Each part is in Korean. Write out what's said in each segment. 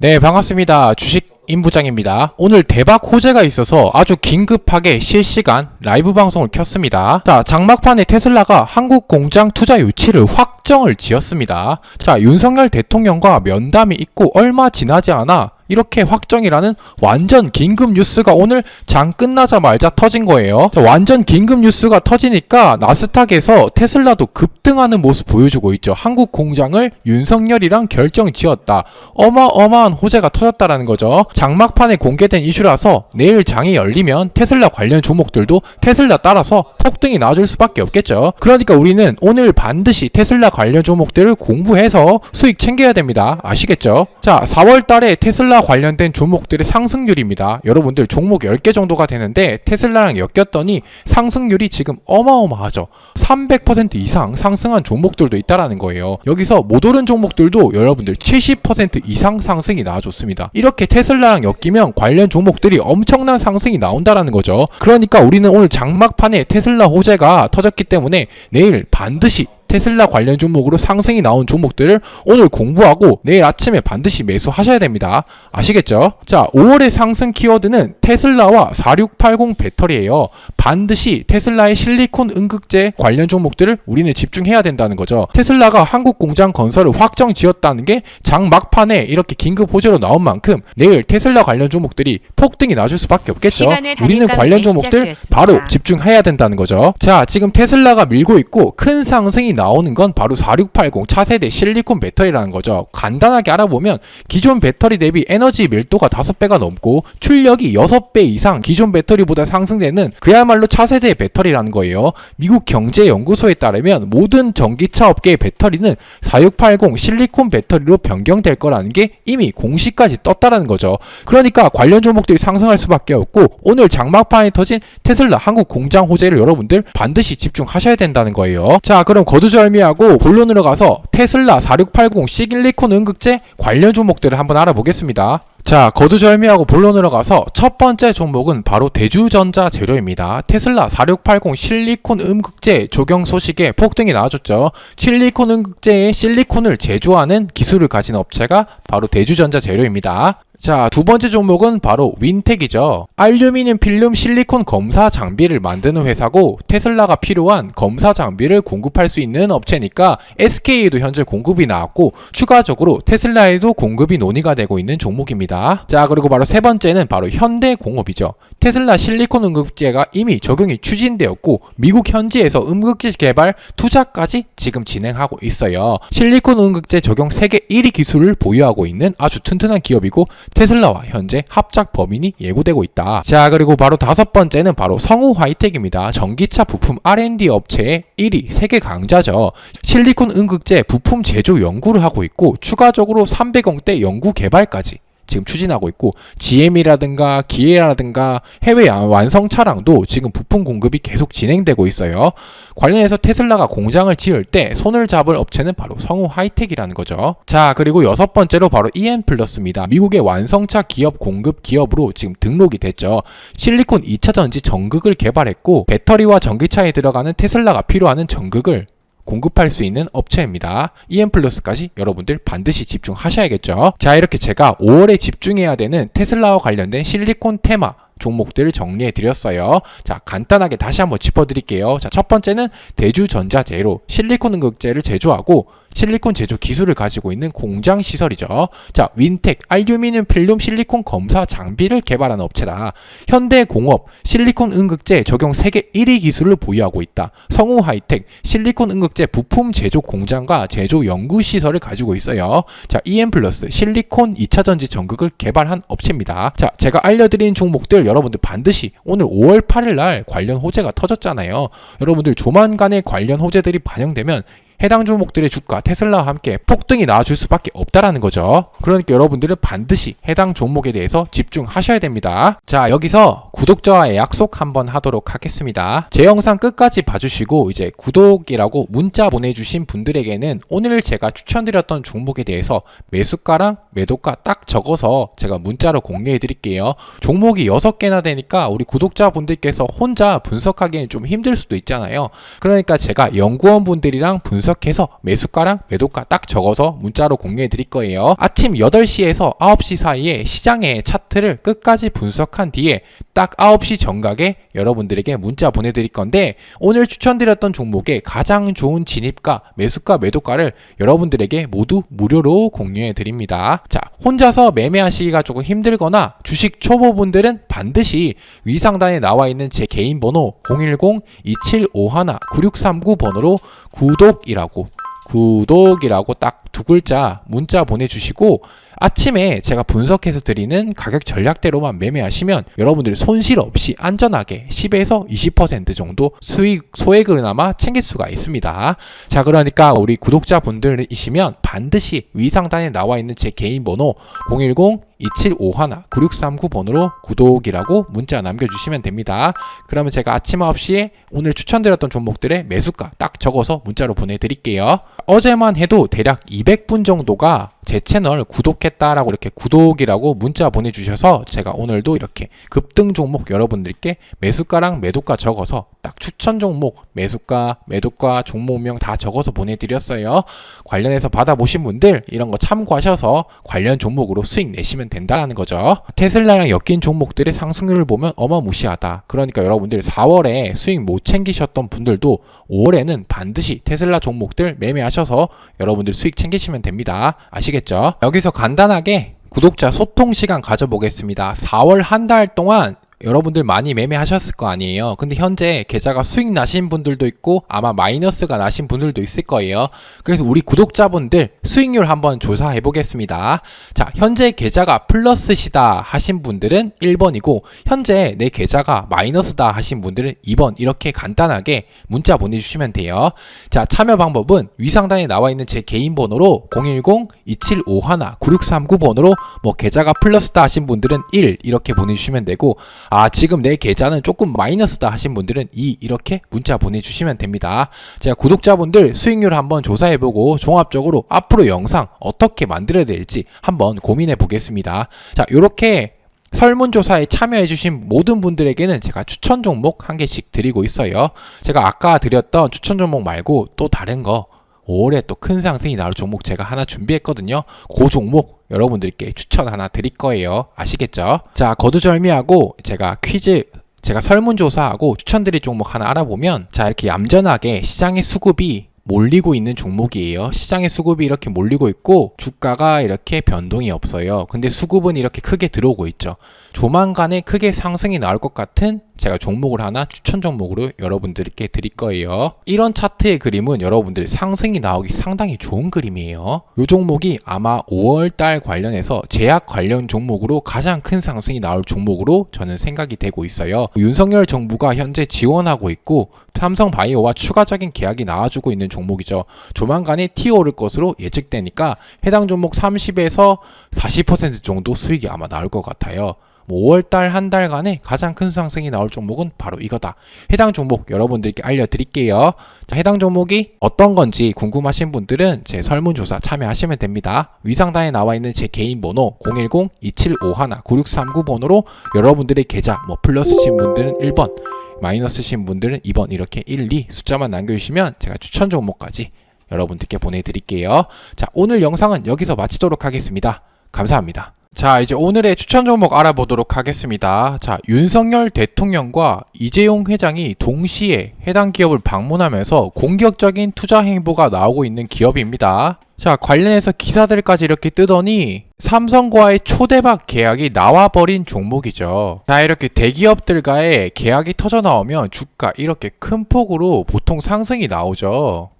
네, 반갑습니다. 주식 임부장입니다. 오늘 대박 호재가 있어서 아주 긴급하게 실시간 라이브 방송을 켰습니다. 자, 장막판에 테슬라가 한국 공장 투자 유치를 확정을 지었습니다. 자, 윤석열 대통령과 면담이 있고 얼마 지나지 않아 이렇게 확정이라는 완전 긴급 뉴스가 오늘 장 끝나자마자 터진 거예요. 자, 완전 긴급 뉴스가 터지니까 나스닥에서 테슬라도 급등하는 모습 보여주고 있죠. 한국 공장을 윤석열이랑 결정 지었다. 어마어마한 호재가 터졌다라는 거죠. 장막판에 공개된 이슈라서 내일 장이 열리면 테슬라 관련 종목들도 테슬라 따라서 폭등이 나와줄 수밖에 없겠죠. 그러니까 우리는 오늘 반드시 테슬라 관련 종목들을 공부해서 수익 챙겨야 됩니다. 아시겠죠? 자, 4월 달에 테슬라 관련된 종목들의 상승률입니다. 여러분들 종목 10개 정도가 되는데 테슬라랑 엮였더니 상승률이 지금 어마어마하죠. 300% 이상 상승한 종목들도 있다라는 거예요. 여기서 못 오른 종목들도 여러분들 70% 이상 상승이 나와줬습니다. 이렇게 테슬라랑 엮이면 관련 종목들이 엄청난 상승이 나온다라는 거죠. 그러니까 우리는 오늘 장막판에 테슬라 호재가 터졌기 때문에 내일 반드시 테슬라 관련 종목으로 상승이 나온 종목들을 오늘 공부하고 내일 아침에 반드시 매수하셔야 됩니다. 아시겠죠? 자, 5월의 상승 키워드는 테슬라와 4680 배터리예요. 반드시 테슬라의 실리콘 응급제 관련 종목들을 우리는 집중해야 된다는 거죠. 테슬라가 한국 공장 건설을 확정 지었다는 게 장 막판에 이렇게 긴급 호재로 나온 만큼 내일 테슬라 관련 종목들이 폭등이 나줄 수밖에 없겠죠. 우리는 관련 종목들 시작되었습니다. 바로 집중해야 된다는 거죠. 자, 지금 테슬라가 밀고 있고 큰 상승이 나오는 건 바로 4680 차세대 실리콘 배터리라는 거죠. 간단하게 알아보면 기존 배터리 대비 에너지 밀도가 5배가 넘고 출력이 6배 이상 기존 배터리보다 상승되는 그야말로 차세대 배터리라는 거예요. 미국 경제연구소에 따르면 모든 전기차 업계의 배터리는 4680 실리콘 배터리로 변경될 거라는 게 이미 공시까지 떴다라는 거죠. 그러니까 관련 종목들이 상승할 수밖에 없고 오늘 장막판에 터진 테슬라 한국 공장 호재를 여러분들 반드시 집중하셔야 된다는 거예요. 자, 그럼 거두 절미하고 본론으로 가서 테슬라 4680 시릴리콘 응급제 관련 종목들을 한번 알아보겠습니다. 자, 거두절미하고 본론으로 가서 첫 번째 종목은 바로 대주전자 재료입니다. 테슬라 4680 실리콘 음극재 적용 소식에 폭등이 나와줬죠. 실리콘 음극재에 실리콘을 제조하는 기술을 가진 업체가 바로 대주전자 재료입니다. 자, 두 번째 종목은 바로 윈텍이죠. 알루미늄 필름 실리콘 검사 장비를 만드는 회사고 테슬라가 필요한 검사 장비를 공급할 수 있는 업체니까 SK에도 현재 공급이 나왔고 추가적으로 테슬라에도 공급이 논의가 되고 있는 종목입니다. 자, 그리고 바로 세 번째는 바로 현대공업이죠. 테슬라 실리콘 응급제가 이미 적용이 추진되었고 미국 현지에서 응급제 개발 투자까지 지금 진행하고 있어요. 실리콘 응급제 적용 세계 1위 기술을 보유하고 있는 아주 튼튼한 기업이고 테슬라와 현재 합작 범인이 예고되고 있다. 자, 그리고 바로 다섯 번째는 바로 성우 화이텍입니다. 전기차 부품 R&D 업체의 1위 세계 강자죠. 실리콘 응급제 부품 제조 연구를 하고 있고 추가적으로 300억대 연구 개발까지 지금 추진하고 있고 GM이라든가 기아라든가 해외 완성 차량도 지금 부품 공급이 계속 진행되고 있어요. 관련해서 테슬라가 공장을 지을 때 손을 잡을 업체는 바로 성우 하이텍이라는 거죠. 자, 그리고 여섯 번째로 바로 EN 플러스입니다. 미국의 완성차 기업 공급 기업으로 지금 등록이 됐죠. 실리콘 2차 전지 전극을 개발했고 배터리와 전기차에 들어가는 테슬라가 필요하는 전극을 공급할 수 있는 업체입니다. EM 플러스까지 여러분들 반드시 집중하셔야겠죠. 자, 이렇게 제가 5월에 집중해야 되는 테슬라와 관련된 실리콘 테마 종목들을 정리해 드렸어요. 자, 간단하게 다시 한번 짚어 드릴게요. 자, 첫 번째는 대주전자 제로 실리콘 응급제를 제조하고 실리콘 제조 기술을 가지고 있는 공장 시설이죠. 자, 윈텍 알루미늄 필름 실리콘 검사 장비를 개발하는 업체다. 현대공업 실리콘 응급제 적용 세계 1위 기술을 보유하고 있다. 성우 하이텍 실리콘 응급제 부품 제조 공장과 제조 연구 시설을 가지고 있어요. 자, EM 플러스 실리콘 2차 전지 전극을 개발한 업체입니다. 자, 제가 알려드린 종목들 여러분들 반드시 오늘 5월 8일 날 관련 호재가 터졌잖아요. 여러분들 조만간에 관련 호재들이 반영되면 해당 종목들의 주가 테슬라와 함께 폭등이 나와줄 수밖에 없다라는 거죠. 그러니까 여러분들은 반드시 해당 종목에 대해서 집중하셔야 됩니다. 자, 여기서 구독자와의 약속 한번 하도록 하겠습니다. 제 영상 끝까지 봐주시고 이제 구독이라고 문자 보내주신 분들에게는 오늘 제가 추천드렸던 종목에 대해서 매수가랑 매도가 딱 적어서 제가 문자로 공개해 드릴게요. 종목이 6개나 되니까 우리 구독자분들께서 혼자 분석하기에는 좀 힘들 수도 있잖아요. 그러니까 제가 연구원 분들이랑 분석 분석해서 매수가랑 매도가 딱 적어서 문자로 공유해 드릴 거예요. 아침 8시에서 9시 사이에 시장의 차트를 끝까지 분석한 뒤에 딱 9시 정각에 여러분들에게 문자 보내드릴 건데 오늘 추천드렸던 종목의 가장 좋은 진입가, 매수가, 매도가를 여러분들에게 모두 무료로 공유해 드립니다. 자, 혼자서 매매하시기가 조금 힘들거나 주식 초보분들은 반드시 위상단에 나와 있는 제 개인 번호 010-2751-9639 번호로 구독이라고 구독이라고 딱 두 글자 문자 보내주시고 아침에 제가 분석해서 드리는 가격 전략대로만 매매하시면 여러분들이 손실 없이 안전하게 10에서 20% 정도 수익 소액을나마 챙길 수가 있습니다. 자, 그러니까 우리 구독자분들이시면 반드시 위상단에 나와 있는 제 개인 번호 010 2751-9639번으로 구독이라고 문자 남겨주시면 됩니다. 그러면 제가 아침 9시에 오늘 추천드렸던 종목들의 매수가 딱 적어서 문자로 보내드릴게요. 어제만 해도 대략 200분 정도가 제 채널 구독했다라고 이렇게 구독이라고 문자 보내주셔서 제가 오늘도 이렇게 급등 종목 여러분들께 매수가랑 매도가 적어서 딱 추천 종목 매수가 매도가 종목명 다 적어서 보내드렸어요. 관련해서 받아보신 분들 이런 거 참고하셔서 관련 종목으로 수익 내시면 된다는 거죠. 테슬라랑 엮인 종목들의 상승률을 보면 어마무시하다. 그러니까 여러분들 4월에 수익 못 챙기셨던 분들도 5월에는 반드시 테슬라 종목들 매매하셔서 여러분들 수익 챙기시면 됩니다. 아시겠죠? 여기서 간단하게 구독자 소통 시간 가져보겠습니다. 4월 한 달 동안 여러분들 많이 매매하셨을 거 아니에요. 근데 현재 계좌가 수익 나신 분들도 있고 아마 마이너스가 나신 분들도 있을 거예요. 그래서 우리 구독자분들 수익률 한번 조사해 보겠습니다. 자, 현재 계좌가 플러스시다 하신 분들은 1번이고 현재 내 계좌가 마이너스다 하신 분들은 2번 이렇게 간단하게 문자 보내주시면 돼요. 자, 참여 방법은 위상단에 나와 있는 제 개인 번호로 010-2751-9639번호로 뭐 계좌가 플러스다 하신 분들은 1 이렇게 보내주시면 되고 아 지금 내 계좌는 조금 마이너스다 하신 분들은 2 이렇게 문자 보내주시면 됩니다. 제가 구독자분들 수익률 한번 조사해보고 종합적으로 앞으로 영상 어떻게 만들어야 될지 한번 고민해 보겠습니다. 자 이렇게 설문조사에 참여해주신 모든 분들에게는 제가 추천 종목 한 개씩 드리고 있어요. 제가 아까 드렸던 추천 종목 말고 또 다른 거 5월에 또 큰 상승이 나올 종목 제가 하나 준비했거든요. 그 종목 여러분들께 추천 하나 드릴 거예요. 아시겠죠? 자, 거두절미하고 제가 퀴즈 제가 설문조사하고 추천드릴 종목 하나 알아보면 자 이렇게 얌전하게 시장의 수급이 몰리고 있는 종목이에요. 시장의 수급이 이렇게 몰리고 있고 주가가 이렇게 변동이 없어요. 근데 수급은 이렇게 크게 들어오고 있죠. 조만간에 크게 상승이 나올 것 같은 제가 종목을 하나 추천 종목으로 여러분들께 드릴 거예요. 이런 차트의 그림은 여러분들 상승이 나오기 상당히 좋은 그림이에요. 이 종목이 아마 5월 달 관련해서 제약 관련 종목으로 가장 큰 상승이 나올 종목으로 저는 생각이 되고 있어요. 윤석열 정부가 현재 지원하고 있고 삼성 바이오와 추가적인 계약이 나와주고 있는 종목이죠. 조만간에 티 오를 것으로 예측되니까 해당 종목 30에서 40% 정도 수익이 아마 나올 것 같아요. 뭐 5월달 한 달간에 가장 큰 상승이 나올 종목은 바로 이거다. 해당 종목 여러분들께 알려드릴게요. 자, 해당 종목이 어떤 건지 궁금하신 분들은 제 설문조사 참여하시면 됩니다. 위상단에 나와 있는 제 개인 번호 010-2751-9639 번호로 여러분들의 계좌 뭐 플러스신 분들은 1번, 마이너스신 분들은 2번 이렇게 1, 2 숫자만 남겨주시면 제가 추천 종목까지 여러분들께 보내드릴게요. 자, 오늘 영상은 여기서 마치도록 하겠습니다. 감사합니다. 자, 이제 오늘의 추천 종목 알아보도록 하겠습니다. 자, 윤석열 대통령과 이재용 회장이 동시에 해당 기업을 방문하면서 공격적인 투자 행보가 나오고 있는 기업입니다. 자, 관련해서 기사들까지 이렇게 뜨더니 삼성과의 초대박 계약이 나와버린 종목이죠. 자, 이렇게 대기업들과의 계약이 터져 나오면 주가 이렇게 큰 폭으로 보통 상승이 나오죠.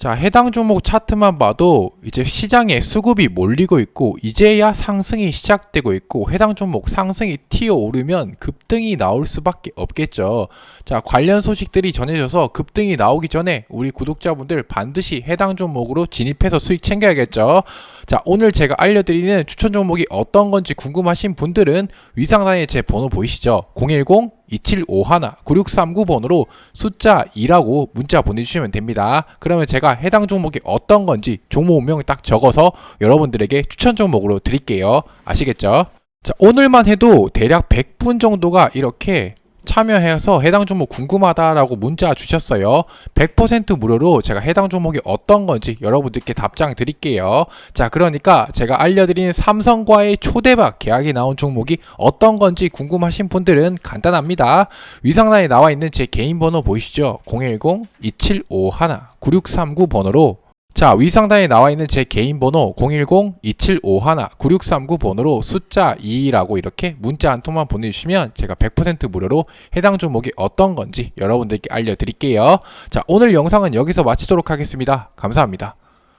자, 해당 종목 차트만 봐도 이제 시장에 수급이 몰리고 있고 이제야 상승이 시작되고 있고 해당 종목 상승이 튀어 오르면 급등이 나올 수밖에 없겠죠. 자, 관련 소식들이 전해져서 급등이 나오기 전에 우리 구독자분들 반드시 해당 종목으로 진입해서 수익 챙겨야겠죠. 자, 오늘 제가 알려드리는 추천 종목이 어떤 건지 궁금하신 분들은 위상단에 제 번호 보이시죠? 010 2751-9639번으로 숫자 2라고 문자 보내주시면 됩니다. 그러면 제가 해당 종목이 어떤 건지 종목명 딱 적어서 여러분들에게 추천 종목으로 드릴게요. 아시겠죠? 자, 오늘만 해도 대략 100분 정도가 이렇게 참여해서 해당 종목 궁금하다라고 문자 주셨어요. 100% 무료로 제가 해당 종목이 어떤 건지 여러분들께 답장 드릴게요. 자, 그러니까 제가 알려드린 삼성과의 초대박 계약이 나온 종목이 어떤 건지 궁금하신 분들은 간단합니다. 위상란에 나와 있는 제 개인 번호 보이시죠? 010-2751-9639 번호로 자, 위상단에 나와 있는 제 개인 번호 010-2751-9639 번호로 숫자 2라고 이렇게 문자 한 통만 보내주시면 제가 100% 무료로 해당 종목이 어떤 건지 여러분들께 알려드릴게요. 자, 오늘 영상은 여기서 마치도록 하겠습니다. 감사합니다.